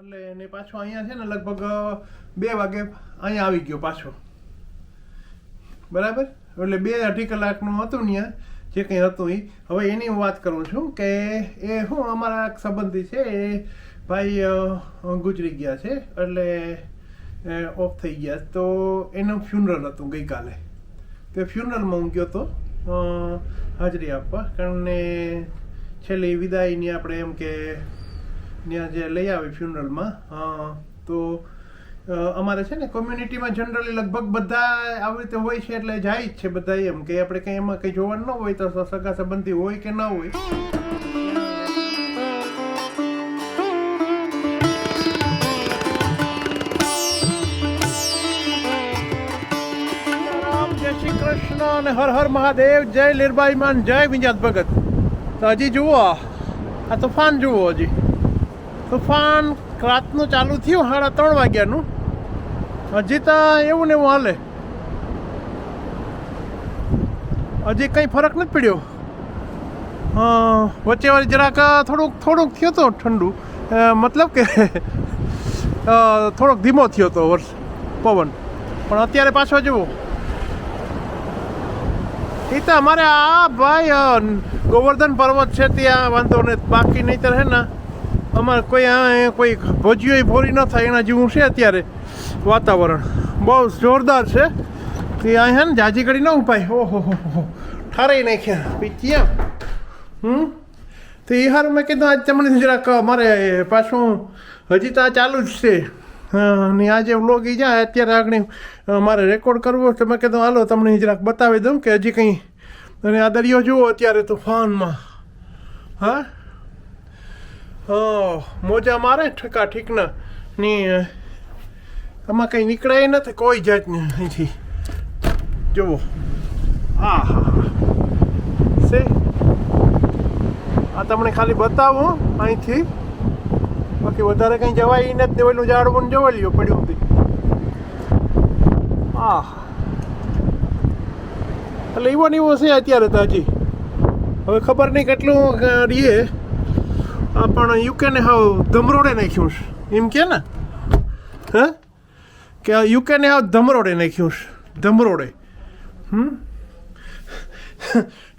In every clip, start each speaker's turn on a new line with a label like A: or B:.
A: એટલે એને પાછો અહીંયા છે ને લગભગ બે વાગે અહીંયા આવી ગયો પાછો. બરાબર? એટલે બે અઢી કલાકનું હતું ત્યાં, જે કંઈ હતું એ હવે એની હું વાત કરું છું કે એ શું અમારા સંબંધી છે, એ ભાઈ ગુજરી ગયા છે, એટલે ઓફ થઈ ગયા. તો એનું ફ્યુનરલ હતું ગઈકાલે. તે ફ્યુનરલમાં હું ગયો તો હાજરી આપવા. કારણ છેલ્લી વિદાયની આપણે એમ કે ત્યાં જે લઈ આવે ફ્યુનરલમાં તો અમારે છે ને કોમ્યુનિટીમાં જનરલી લગભગ બધા આવી રીતે હોય છે એટલે જાય જ છે બધા એમ કે આપણે કંઈ એમાં કંઈ જોવાનું ન હોય તો સગા સંબંધી હોય કે ન હોય. શ્રી કૃષ્ણ અને હર હર મહાદેવ, જય લીરબાઈ માન, જય વિંજાત ભગત. તો હજી જુઓ આ તોફાન જુઓ હજી. તોફાન રાતનું ચાલુ થયું, સાડા ત્રણ વાગ્યાનું. હજી તો એવું ને એવું હાલે. હજી કંઈ ફરક નથી પડ્યો. વચ્ચે વચ્ચે જરાક થોડુંક થોડુંક થયો તો ઠંડુ. મતલબ કે થોડોક ધીમો થયો તો વર્ષ, પવન. પણ અત્યારે પાછો જુઓ. એ તો અમારે આ ભાઈ ગોવર્ધન પર્વત છે, ત્યાં વાંધો ને બાકી નહીં હે ને. અમારે કોઈ આ કોઈ ભજીયો ભોરી ન થાય, એના જેવું છે અત્યારે વાતાવરણ. બહુ જોરદાર છે. તે અહીંયા ને જાજી કરી ન ઉપાય. ઓહો, હો હો ઠારાઈ નાખ્યા. પીચ્યા. હમ? તો એ હારું મેં કીધું, આજ તમને જરાક મારે પાછું હજી તો આ ચાલુ જ છે. ને આજે વ્લોગ એ જાય, અત્યારે આગળ મારે રેકોર્ડ કરવો તો મેં કીધું, હાલો, તમને જરાક બતાવી દઉં કે હજી કંઈ. અને આ દરિયો જુઓ અત્યારે તો ફોનમાં હા? મોજા મારે ઠકા ઠીકના. ની આમાં કંઈ નીકળાય નથી, કોઈ જાતની અહીંથી. જુઓ. આ સે આ તમને ખાલી બતાવું અહીંથી. બાકી વધારે કંઈ જવાય નથી ઓલું ઝાડવું જવા લ્યો પડ્યું હતી આ એટલે એવો ને એવો છે અત્યારે તો હજી. હવે ખબર નહીં કેટલું આ પણ યુકે ને હાવ ધમરોડે નાખ્યું છે. એમ કે ને? હે? કે યુકે ને હાવ ધમરોડે નાખ્યું છે. ધમરોડે. હમ?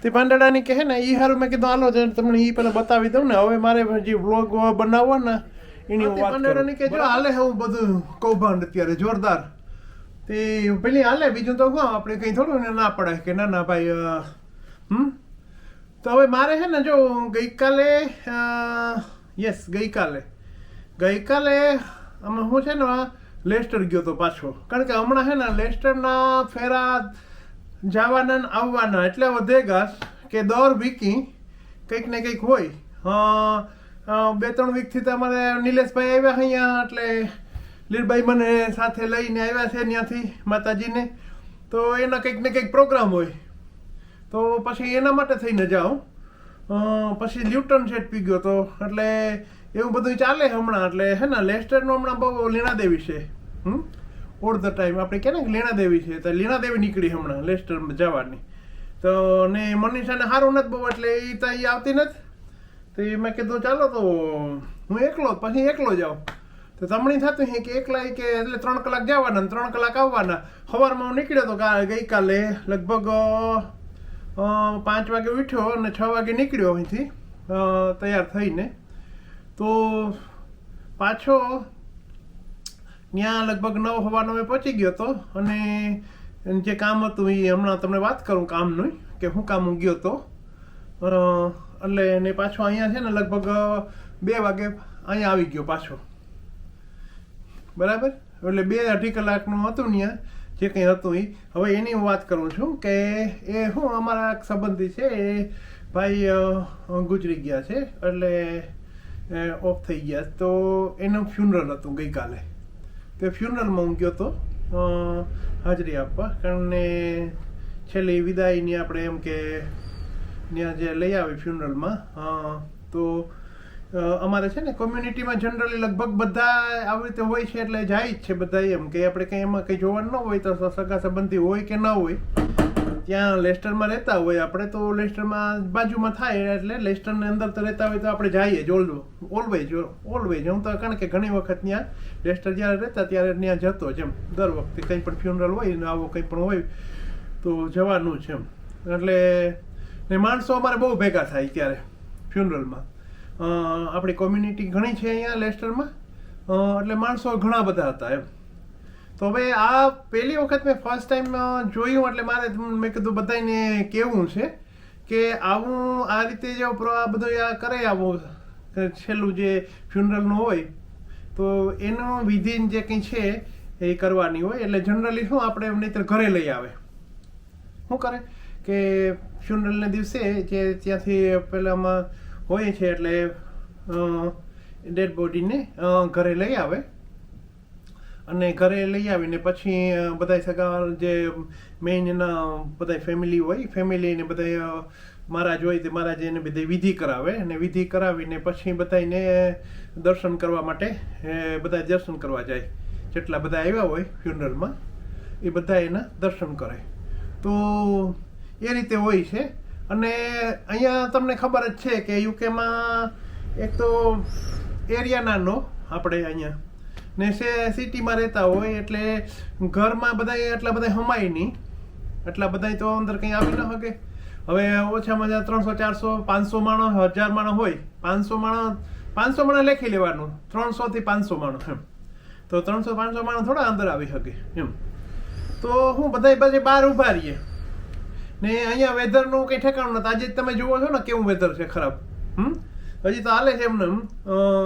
A: તે પાંદડાની કહે ને એ હારું મેં કીધું હાલો તમને એ પહેલાં બતાવી દઉં ને હવે મારે જે વ્લોગ બનાવવો ને એની વાત પાંદડાની કે જો હાલે હું બધું કૌભાંડ અત્યારે જોરદાર. તે પેલી હાલે બીજું તો કહું આપણે કંઈ થોડું ને ના પડે કે ના ના ભાઈ હમ? તો હવે મારે છે ને જો ગઈકાલે યસ ગઈકાલે. ગઈકાલે અમે હું છે ને લેસ્ટર ગયો તો પાછો. કારણ કે હમણાં છે ને લેસ્ટરના ફેરા જવાના આવવાના એટલે વધે ઘાસ કે દર વીકી કંઈક ને કંઈક હોય. બે ત્રણ વીકથી તમારે નિલેશભાઈ આવ્યા અહીંયા, એટલે લીરભાઈ મને સાથે લઈને આવ્યા છે ત્યાંથી માતાજીને. તો એના કંઈક ને કંઈક પ્રોગ્રામ હોય. તો પછી એના માટે થઈને જાઉં. પછી લ્યુટન શેટ પી ગયો તો, એટલે એવું બધું ચાલે હમણાં, એટલે હે ને, લેસ્ટરનો હમણાં બહુ લીણાદેવી છે. હમ? ઓલ ધ ટાઈમ આપણે કહે ને કે લીણાદેવી છે, તો લીણાદેવી નીકળી હમણાં લેસ્ટર જવાની. તો ને મનીષાને સારું નથી બહુ, એટલે એ તો એ આવતી નથી. તો એ મેં કીધું, ચાલો તો હું એકલો, પછી એકલો જાઉં. તો તમણી થતું છે કે એકલા કે, એટલે ત્રણ કલાક જવાના ત્રણ કલાક આવવાના. સવારમાં હું નીકળ્યો તો કા- ગઈકાલે લગભગ પાંચ વાગે ઉઠ્યો અને છ વાગે નીકળ્યો અહીંથી તૈયાર થઈને. તો પાછો ત્યાં લગભગ નવ હવાનો મેં પહોંચી ગયો હતો અને જે કામ હતું એ હમણાં તમને વાત કરું કામનું, કે હું કામ હું ગયો હતો એટલે એને પાછો અહીંયા છે ને લગભગ બે વાગે અહીંયા આવી ગયો પાછો. બરાબર? એટલે બે અઢી કલાકનું હતું ત્યાં જે કંઈ હતું એ હવે એની હું વાત કરું છું કે એ શું અમારા સંબંધી છે, એ ભાઈ ગુજરી ગયા છે, એટલે ઓફ થઈ ગયા તો એનું ફ્યુનરલ હતું ગઈકાલે. તે ફ્યુનરલમાં હું ગયો તો હાજરી આપવા. કારણ કે છેલ્લી વિદાયની આપણે એમ કે ત્યાં જે લઈ આવે ફ્યુનરલમાં તો અમારે છે ને કોમ્યુનિટીમાં જનરલી લગભગ બધા આવી રીતે હોય છે એટલે જાય જ છે બધા એમ. કે આપણે કંઈ એમાં કંઈ જોવાનું ન હોય તો સગા સંબંધી હોય કે ન હોય, ત્યાં લેસ્ટરમાં રહેતા હોય. આપણે તો લેસ્ટરમાં બાજુમાં થાય એટલે લેસ્ટરની અંદર તો રહેતા હોય તો આપણે જઈએ જ ઓલવેજ ઓલવેજ હું તો કારણ કે ઘણી વખત ત્યાં લેસ્ટર જ્યારે રહેતા ત્યારે ત્યાં જતો જ એમ. દર વખતે કંઈ પણ ફ્યુનરલ હોય ને આવો કંઈ પણ હોય તો જવાનું છે એમ. એટલે ને માણસો અમારે બહુ ભેગા થાય ત્યારે ફ્યુનરલમાં આપણી કોમ્યુનિટી ઘણી છે અહીંયા લેસ્ટરમાં. એટલે માણસો ઘણા બધા હતા એમ. તો હવે આ પહેલી વખત મેં ફર્સ્ટ ટાઈમ જોયું, એટલે મારે મેં કીધું બધાને કેવું છે કે આવું આ રીતે જો આ બધો આ કરે આવો છેલ્લું જે ફ્યુનરલનું હોય, તો એનું વિધિન જે કંઈ છે એ કરવાની હોય. એટલે જનરલી શું આપણે નહીંતર ઘરે લઈ આવે. શું કરે? કે ફ્યુનરલના દિવસે જે ત્યાંથી પહેલામાં હોય છે એટલે ડેડ બોડીને ઘરે લઈ આવે. અને ઘરે લઈ આવીને પછી બધા સગા જે મેઇન એના બધા ફેમિલી હોય ફેમિલીને બધા મહારાજ હોય તે મહારાજ એને બધે વિધિ કરાવે. અને વિધિ કરાવીને પછી બધાને દર્શન કરવા માટે બધા દર્શન કરવા જાય. જેટલા બધા આવ્યા હોય ફ્યુનરલમાં એ બધા એના દર્શન કરે. તો એ રીતે હોય છે. અને અહીંયા તમને ખબર જ છે કે યુકેમાં એક તો એરિયા નાનો આપણે અહીંયા. ને સે સિટીમાં રહેતા હોય એટલે ઘરમાં બધા એટલા બધા હમાય નહીં. એટલા બધા તો અંદર કંઈ આવી ન શકે. હવે ઓછામાં ઓછા ત્રણસો, ચારસો, પાંચસો માણસ, હજાર માણસ હોય. પાંચસો માણસ પાંચસો માણસ લેખી લેવાનું. ત્રણસોથી પાંચસો માણસ એમ. તો ત્રણસો, પાંચસો માણસ થોડા અંદર આવી શકે એમ. તો હું બધા પછી બહાર ઊભા રહીએ. ને અહીંયા વેધરનું કંઈ ઠેકાણું નથી આજે તમે જુઓ છો ને કેવું વેધર છે ખરાબ. હમ? હજી તો હાલે છે એમને. એમ.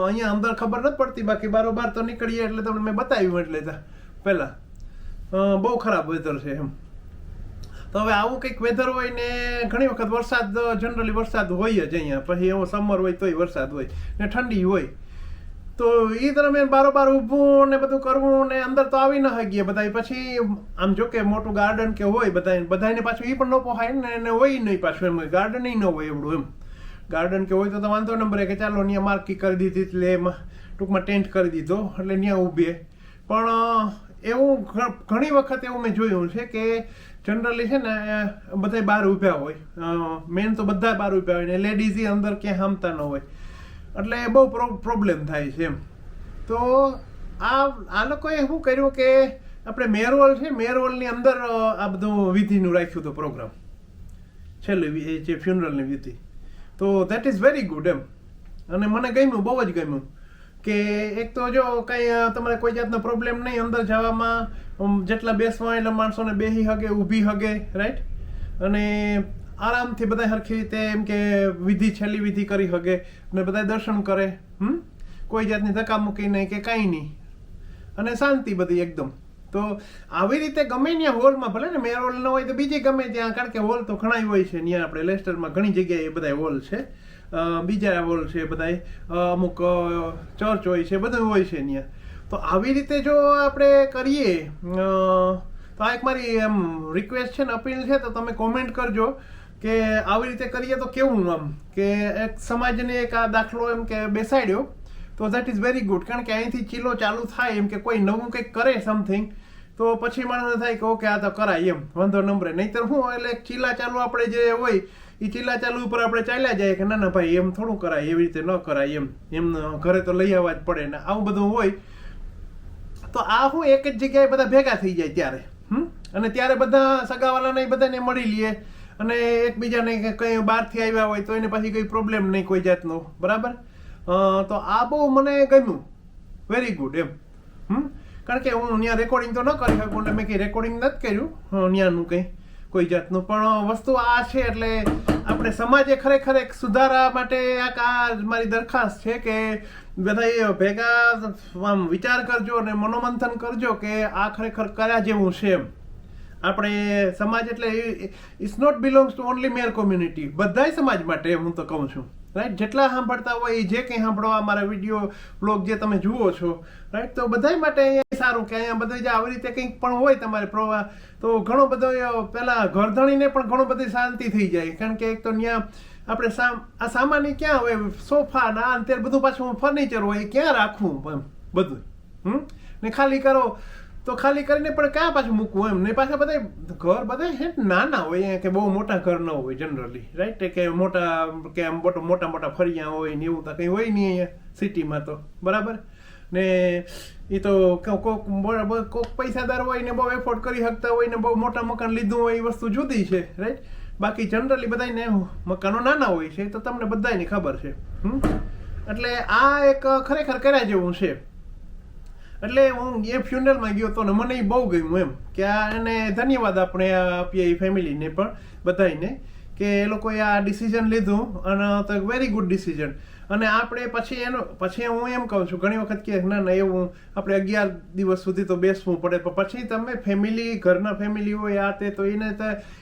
A: અહીંયા અંદર ખબર નથી પડતી. બાકી બારોબાર તો નીકળીએ એટલે તમને મેં બતાવ્યું એટલે પહેલાં. બહુ ખરાબ વેધર છે એમ. તો હવે આવું કંઈક વેધર હોય ને ઘણી વખત વરસાદ જનરલી વરસાદ હોય જ અહીંયા. પછી એવો સમર હોય તોય વરસાદ હોય. ને ઠંડી હોય. તો એ દરમિયાન બારોબાર ઊભું ને બધું કરવું ને અંદર તો આવી ન હગીએ બધા પછી આમ જો કે મોટું ગાર્ડન કે હોય બધા બધાને પાછું એ પણ ન પોહાય ને એને હોય નહીં પાછું એમ. ગાર્ડન ન હોય એવડું એમ. ગાર્ડન કે હોય તો વાંધો ન કે ચાલો ત્યાં માર્કી કરી દીધી એટલે એમાં ટૂંકમાં ટેન્ટ કરી દીધો એટલે ત્યાં ઊભીએ પણ એવું ઘણી વખત એવું મેં જોયું છે કે જનરલી છે ને બધા બહાર ઊભ્યા હોય. મેન તો બધા બહાર ઊભ્યા હોય ને લેડીઝ અંદર ક્યાંય હામતા ન હોય. એટલે એ બહુ પ્રોબ્લેમ થાય છે એમ. તો આ આ લોકોએ શું કર્યું કે આપણે મેરવોલ છે, મેરવોલની અંદર આ બધું વિધિનું રાખ્યું હતું પ્રોગ્રામ છેલ્લે જે ફ્યુનરલની વિધિ. તો દેટ ઇઝ વેરી ગુડ એમ. અને મને ગમ્યું, બહુ જ ગમ્યું કે એક તો જો કંઈ તમારે કોઈ જાતનો પ્રોબ્લેમ નહીં, અંદર જવામાં જેટલા બેસવા એટલા માણસોને બેસી હગે, ઊભી હગે રાઈટ અને આરામથી બધા સરખી રીતે એમ કે વિધિ છેલ્લી વિધિ કરી હગે ને બધા દર્શન કરે, હમ? કોઈ જાતની ધક્કામુક્કી નહીં કે કાંઈ નહીં. અને શાંતિ બધી એકદમ. તો આવી રીતે ગમે ત્યાં હોલમાં, ભલે ને મેર હોલ ન હોય તો બીજી ગમે ત્યાં, કારણ કે હોલ તો ઘણા હોય છે. ત્યાં આપણે લેસ્ટરમાં ઘણી જગ્યાએ બધા હોલ છે. બીજા હોલ છે બધા અમુક ચર્ચ હોય છે, બધું હોય છે ત્યાં તો આવી રીતે જો આપણે કરીએ તો આ એક મારી એમ રિક્વેસ્ટ છે ને અપીલ છે, તો તમે કોમેન્ટ કરજો. કે આવી રીતે કરીએ તો કેવું આમ? કે એક સમાજને એક આ દાખલો એમ કે બેસાડ્યો, તો દેટ ઇઝ વેરી ગુડ કારણ કે અહીંથી ચીલો ચાલુ થાય એમ કે કોઈ નવું કંઈક કરે સમથિંગ તો પછી માણસને થાય કે ઓકે આ તો કરાય એમ. વાંધો નંબરે નહીંતર હું એટલે ચીલા ચાલુ આપણે જે હોય એ ચીલા ચાલુ ઉપર આપણે ચાલ્યા જાય કે ના ના ભાઈ, એમ થોડું કરાય, એવી રીતે ન કરાય એમ. એમ ઘરે તો લઈ આવવા જ પડે ને આવું બધું હોય. તો આ હું એક જ જગ્યાએ બધા ભેગા થઈ જાય ત્યારે. હમ? અને ત્યારે બધા સગાવાલાને બધાને મળી લઈએ અને એકબીજાને કંઈ બહારથી આવ્યા હોય તો એને પછી કંઈ પ્રોબ્લેમ નહીં કોઈ જાતનો. બરાબર? તો આ બહુ મને ગમ્યું. વેરી ગુડ એમ. હમ? કારણ કે હું ત્યાં રેકોર્ડિંગ તો ન કરી શકું મેં કંઈ રેકોર્ડિંગ નથી કર્યું. ત્યાંનું કંઈ કોઈ જાતનું. પણ વસ્તુ આ છે એટલે આપણે સમાજે ખરેખર એક સુધારા માટે આ મારી દરખાસ્ત છે કે બધા ભેગા આમ વિચાર કરજો અને મનોમંથન કરજો કે આ ખરેખર કર્યા જેવું છે એમ. આપણે સમાજ એટલે it's not belongs to only Mer community બધાય સમાજ માટે હું તો કહું છું. રાઈટ જેટલા સાંભળતા હોય જે કંઈ સાંભળવા મારા વીડિયો બ્લોગ જે તમે જુઓ છો. રાઈટ તો બધાય માટે અહીંયા સારું કે અહીંયા બધા જે આવી રીતે કંઈક પણ હોય તમારે પ્રવાહ, તો ઘણો બધો પહેલાં ઘરધણીને પણ ઘણો બધી શાંતિ થઈ જાય. કારણ કે એક તો ત્યાં આપણે આ સામાન્ય ક્યાં હોય? સોફા ના આ બધું પાછું ફર્નિચર હોય એ ક્યાં રાખવું બધું? હમ? ને ખાલી કરો તો ખાલી કરીને પણ ક્યાં પાછું મૂકવું એમ? ને પાછા બધા ઘર બધા હે નાના હોય કે બહુ મોટા ઘર ન હોય જનરલી રાઈટ કે મોટા, કે આમ મોટા મોટા ફળિયા હોય ને એવું તો કંઈ હોય નહીં અહીંયા સિટીમાં તો. બરાબર? ને એ તો કોક બરાબર, કોક પૈસાદાર હોય ને બહુ એફોર્ડ કરી શકતા હોય ને બહુ મોટા મકાન લીધું હોય એ વસ્તુ જુદી છે રાઈટ બાકી જનરલી બધાને મકાનો નાના હોય છે તો તમને બધાને ખબર છે એટલે આ એક ખરેખર કર્યા જેવું છે. એટલે હું એ ફ્યુનલમાં ગયો હતો ને મને એ બહુ ગમ્યું એમ. કે આ એને ધન્યવાદ આપણે આપીએ એ ફેમિલીને પણ બધાને કે એ લોકોએ આ ડિસિઝન લીધું અને તો વેરી ગુડ ડિસિઝન અને આપણે પછી એનો, પછી હું એમ કહું છું, ઘણી વખત કે ના ના, એવું આપણે અગિયાર દિવસ સુધી તો બેસવું પડે, પણ પછી તમે ફેમિલી ઘરના ફેમિલી હોય, આ તે, તો એને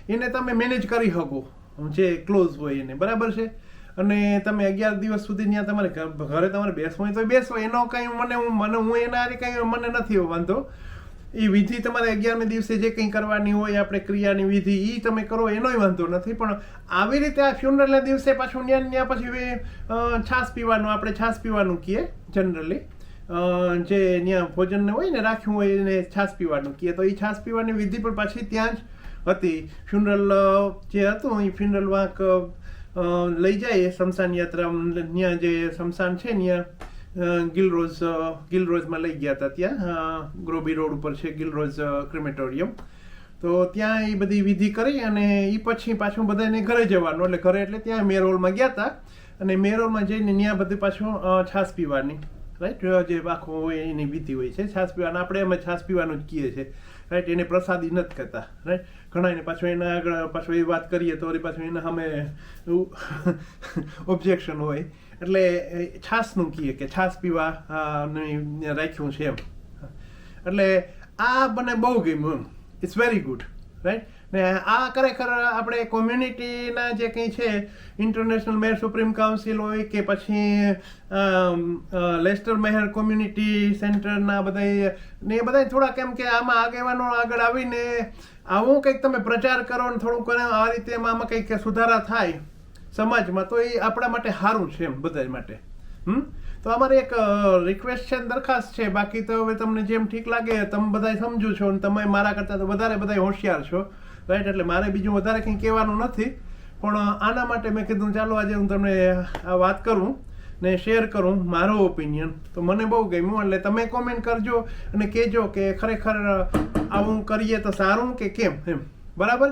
A: એને તમે મેનેજ કરી શકો. જે ક્લોઝ હોય એને. બરાબર છે? અને તમે અગિયાર દિવસ સુધી ત્યાં તમારે ઘરે તમારે બેસવું હોય તો બેસો. એનો કંઈ મને હું મને, હું એના કંઈ મને નથી વાંધો એ વિધિ તમારે અગિયારમે દિવસે જે કંઈ કરવાની હોય, આપણે ક્રિયાની વિધિ એ તમે કરો, એનોય વાંધો નથી. પણ આવી રીતે આ ફ્યુનરલના દિવસે પાછું ત્યાં ત્યાં પછી છાશ પીવાનું, આપણે છાશ પીવાનું કહીએ જનરલી જે ત્યાં ભોજનને હોય ને, રાખ્યું હોય એને છાશ પીવાનું કહીએ તો એ છાશ પીવાની વિધિ પણ પાછી ત્યાં જ હતી. ફ્યુનરલ જે હતું એ ફ્યુનરલ વાંક લઈ જાય શમશાન યાત્રા ત્યાં જે શમશાન છે ત્યાં ગિલરોઝ ગિલરોઝમાં લઈ ગયા હતા ત્યાં ગ્રોબી રોડ ઉપર છે, ગિલરોઝ ક્રિમેટોરિયમ. તો ત્યાં એ બધી વિધિ કરી અને એ પછી પાછું બધાને ઘરે જવાનું. એટલે ઘરે એટલે ત્યાં મેરોલમાં ગયા હતા. અને મેરોલમાં જઈને ત્યાં બધું પાછું છાશ પીવાની. રાઈટ જે આખો હોય એની વિધિ હોય છે, છાશ પીવાનું આપણે અમે છાશ પીવાનું જ કહીએ છીએ. રાઈટ એને પ્રસાદી નથી કહેતા. રાઈટ ઘણા એને પાછું એના આગળ પાછું એ વાત કરીએ તો વળી પાછું એના સામે ઓબ્જેક્શન હોય. એટલે છાસનું કહીએ કે છાશ પીવા રાખ્યું છે એમ. એટલે આ મને બહુ ગમ્યું એમ. ઇટ્સ વેરી ગુડ રાઈટ ને આ ખરેખર આપણે કોમ્યુનિટીના જે કંઈ છે ઇન્ટરનેશનલ મેયર સુપ્રીમ કાઉન્સિલ હોય કે પછી લેસ્ટર મેહર કોમ્યુનિટી સેન્ટરના બધા ને એ બધા થોડાક એમ કે આમાં આગેવાનો આગળ આવીને આવું કંઈક તમે પ્રચાર કરો ને થોડુંક કરે આ રીતે આમાં કંઈક સુધારા થાય સમાજમાં, તો એ આપણા માટે સારું છે એમ બધા માટે. હમ? તો અમારે એક રિક્વેસ્ટ છે દરખાસ્ત છે. બાકી તો હવે તમને જેમ ઠીક લાગે તમે બધા સમજો છો અને તમે મારા કરતાં તો વધારે બધા હોશિયાર છો. રાઈટ એટલે મારે બીજું વધારે કંઈ કહેવાનું નથી. પણ આના માટે મેં કીધું ચાલો આજે હું તમને આ વાત કરું ને શેર કરું મારો ઓપિનિયન તો મને બહુ ગમ્યું, એટલે તમે કોમેન્ટ કરજો અને કહેજો કે ખરેખર આવું કરીએ તો સારું કે કેમ? એમ. બરાબર?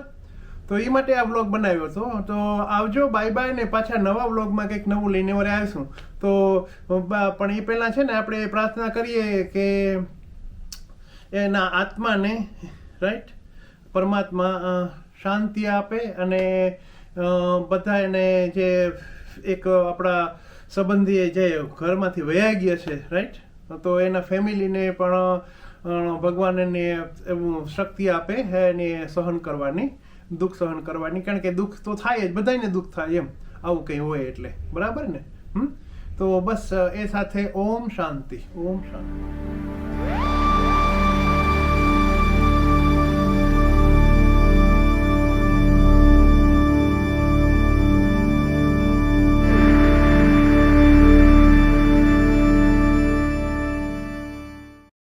A: તો એ માટે આ વ્લોગ બનાવ્યો હતો. તો આવજો બાય બાય ને પાછા નવા વ્લોગમાં કંઈક નવું લઈને વરે આવીશું. તો પણ એ પહેલાં છે ને આપણે પ્રાર્થના કરીએ કે એના આત્માને રાઈટ પરમાત્મા શાંતિ આપે અને બધા એને જે એક આપણા સંબંધીએ જે ઘરમાંથી વયા ગયા છે રાઈટ તો એના ફેમિલીને પણ ભગવાન એને એવું શક્તિ આપે એને સહન કરવાની. દુઃખ સહન કરવાની, કારણ કે દુઃખ તો થાય જ બધાને દુઃખ થાય એમ. આવું કંઈ હોય એટલે. બરાબર ને? હમ? તો બસ એ સાથે ઓમ શાંતિ. ઓમ શાંતિ.